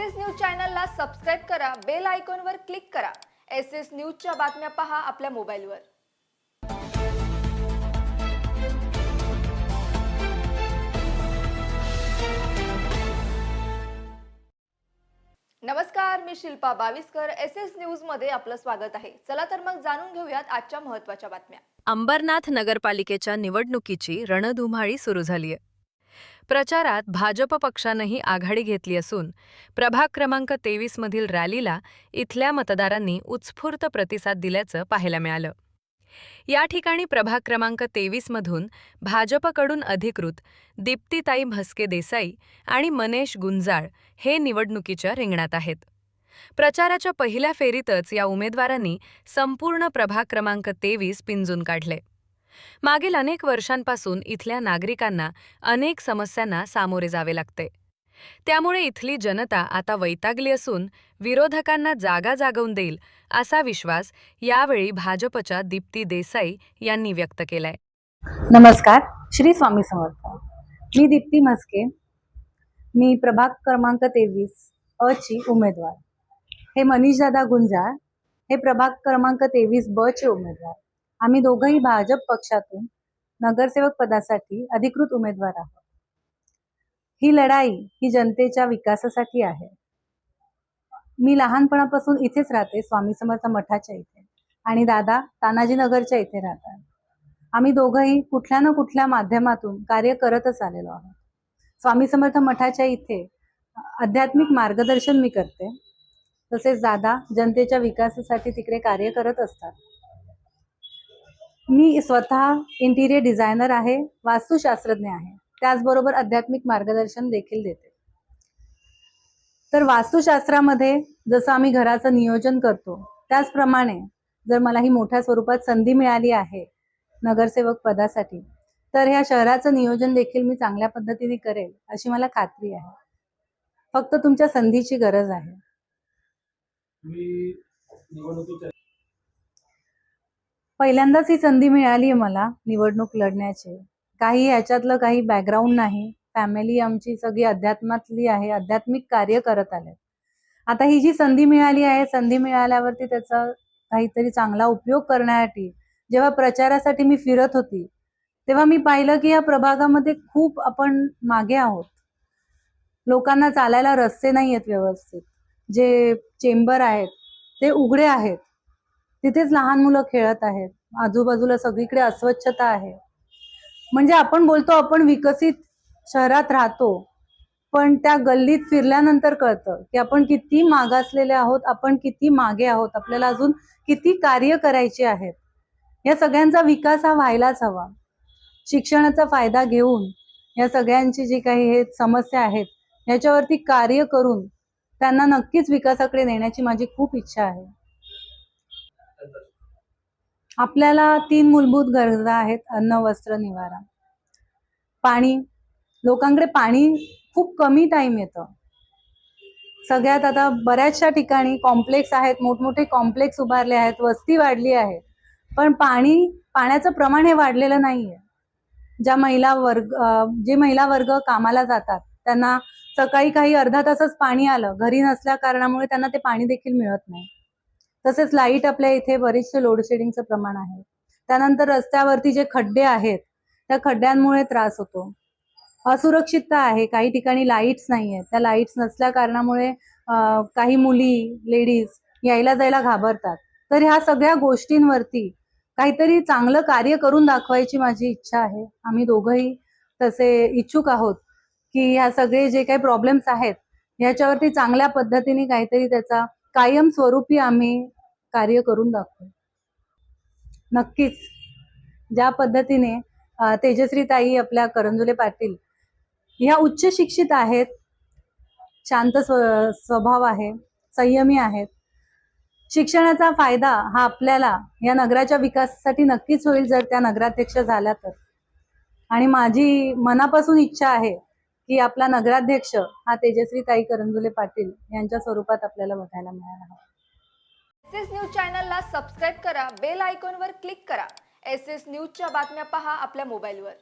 S S news चॅनलला subscribe करा bell आयकॉनवर क्लिक करा. एस एस न्यूजच्या बातम्या पहा आपल्या मोबाईलवर. नमस्कार मी शिल्पा बाविस्कर. एस एस न्यूजमध्ये आपलं स्वागत आहे. चला तर मग जाणून घेऊयात आजच्या महत्त्वाच्या बातम्या. अंबरनाथ नगरपालिकेच्या निवडणुकीची रणधुमाळी सुरू झालीय. प्रचारात भाजप पक्षानंही आघाडी घेतली असून प्रभाग क्रमांक तेवीसमधील रॅलीला इथल्या मतदारांनी उत्स्फूर्त प्रतिसाद दिल्याचं पाहायला मिळालं. या ठिकाणी प्रभाग क्रमांक तेवीसमधून भाजपकडून अधिकृत दीप्तीताई भस्के देसाई आणि मनेश गुंजाळ हे निवडणुकीच्या रिंगणात आहेत. प्रचाराच्या पहिल्या फेरीतच या उमेदवारांनी संपूर्ण प्रभाग क्रमांक तेवीस पिंजून काढले. मागील अनेक वर्षांपासून इथल्या नागरिकांना अनेक समस्यांना सामोरे जावे लागते. त्यामुळे इथली जनता आता वैतागली असून विरोधकांना जागा जागवून देईल असा विश्वास यावेळी भाजपच्या दीप्ती देसाई यांनी व्यक्त केलाय. नमस्कार श्री स्वामी समर्थ. मी दीप्ती म्हस्के. मी प्रभाग क्रमांक तेवीस अ ची उमेदवार. हे मनीषदादा गुंजाळ. हे प्रभाग क्रमांक तेवीस ब चे उमेदवार. आम्ही दोघंही भाजप पक्षातून नगरसेवक पदासाठी अधिकृत उमेदवार आहोत. ही लढाई ही जनतेच्या विकासासाठी आहे. मी लहानपणापासून इथेच राहते स्वामी समर्थ मठाच्या इथे. आणि दादा तानाजी नगरच्या इथे राहतात. आम्ही दोघंही कुठल्या ना कुठल्या माध्यमातून कार्य करतच आलेलो आहोत. स्वामी समर्थ मठाच्या इथे आध्यात्मिक मार्गदर्शन मी करते. तसेच दादा जनतेच्या विकासासाठी तिकडे कार्य करत असतात. मी स्वतः इंटिरियर डिझायनर आहे वास्तुशास्त्रज्ञ आहे. त्याचबरोबर आध्यात्मिक मार्गदर्शन देखील देते. तर वास्तुशास्त्रामध्ये जसं आम्ही घराचं नियोजन करतो त्याचप्रमाणे जर मला ही मोठ्या स्वरूपात संधी मिळाली आहे नगरसेवक पदासाठी तर ह्या शहराचं नियोजन देखील मी चांगल्या पद्धतीने करेल अशी मला खात्री आहे. फक्त तुमच्या संधीची गरज आहे. पहिल्यांदाच ही संधी मिळाली आहे मला निवडणूक लढण्याची. काही याच्यातलं काही बॅकग्राऊंड नाही. फॅमिली आमची सगळी अध्यात्मातली आहे आध्यात्मिक कार्य करत आले आता ही जी संधी मिळाली आहे संधी मिळाल्यावरती त्याचा काहीतरी चांगला उपयोग करण्यासाठी जेव्हा प्रचारासाठी मी फिरत होती तेव्हा मी पाहिलं की या प्रभागामध्ये खूप आपण मागे आहोत. लोकांना चालायला रस्ते नाही आहेत व्यवस्थित. जे चेंबर आहेत ते उघडे आहेत. तिथेच लहान मुलं खेळत आहेत. आजूबाजूला सगळीकडे अस्वच्छता आहे. म्हणजे आपण बोलतो आपण विकसित शहरात राहतो पण त्या गल्लीत फिरल्यानंतर कळतं की आपण किती मागासलेले आहोत आपण किती मागे आहोत आपल्याला अजून किती कार्य करायचे आहेत. या सगळ्यांचा विकास हा व्हायलाच हवा. शिक्षणाचा फायदा घेऊन या सगळ्यांची जी काही हे समस्या आहेत याच्यावरती कार्य करून त्यांना नक्कीच विकासाकडे नेण्याची माझी खूप इच्छा आहे. आपल्याला तीन मूलभूत गरजा आहेत अन्न वस्त्र निवारा. पाणी. लोकांकडे पाणी खूप कमी टाइम येतं. सगळ्यात आता बऱ्याचशा ठिकाणी कॉम्प्लेक्स आहेत मोठमोठे कॉम्प्लेक्स उभारले आहेत वस्ती वाढली आहे. पण पाणी पाण्याचं प्रमाण हे वाढलेलं नाहीये. ज्या महिला वर्ग जे महिला वर्ग कामाला जातात त्यांना सकाळी काही अर्धा तासच पाणी आलं घरी नसल्या कारणामुळे त्यांना ते पाणी देखील मिळत नाही. तसेच लाइट आपल्या इथे बरेचसे लोडशेडिंगचं प्रमाण आहे. त्यानंतर रस्त्यावरती जे खड्डे आहेत त्या खड्ड्यांमुळे त्रास होतो. असुरक्षितता आहे काही ठिकाणी लाईट्स नाही आहेत त्या लाईट्स नसल्या कारणामुळे काही मुली लेडीज यायला जायला घाबरतात. तर ह्या सगळ्या गोष्टींवरती काहीतरी चांगलं कार्य करून दाखवायची माझी इच्छा आहे. आम्ही दोघंही तसे इच्छुक आहोत की ह्या सगळे जे काही प्रॉब्लेम्स आहेत ह्याच्यावरती चांगल्या पद्धतीने काहीतरी त्याचा कायमस्वरूपी आम्ही कार्य करून दाखवू. नक्कीच. ज्या पद्धतीने तेजश्री ताई आपल्या करंजुले पाटील ह्या उच्च शिक्षित आहेत शांत स्व स्वभाव आहे संयमी आहेत शिक्षणाचा फायदा हा आपल्याला या नगराच्या विकासासाठी नक्कीच होईल जर त्या नगराध्यक्ष झाल्या तर. आणि माझी मनापासून इच्छा आहे की आपला नगराध्यक्ष हा तेजश्री ताई करंजुले पाटील यांच्या स्वरूपात आपल्याला बघायला मिळाला आहे एस एस न्यूज चॅनलला सबस्क्राईब करा बेल आयकॉनवर क्लिक करा. एस एस न्यूजच्या बातम्या पहा आपल्या मोबाईलवर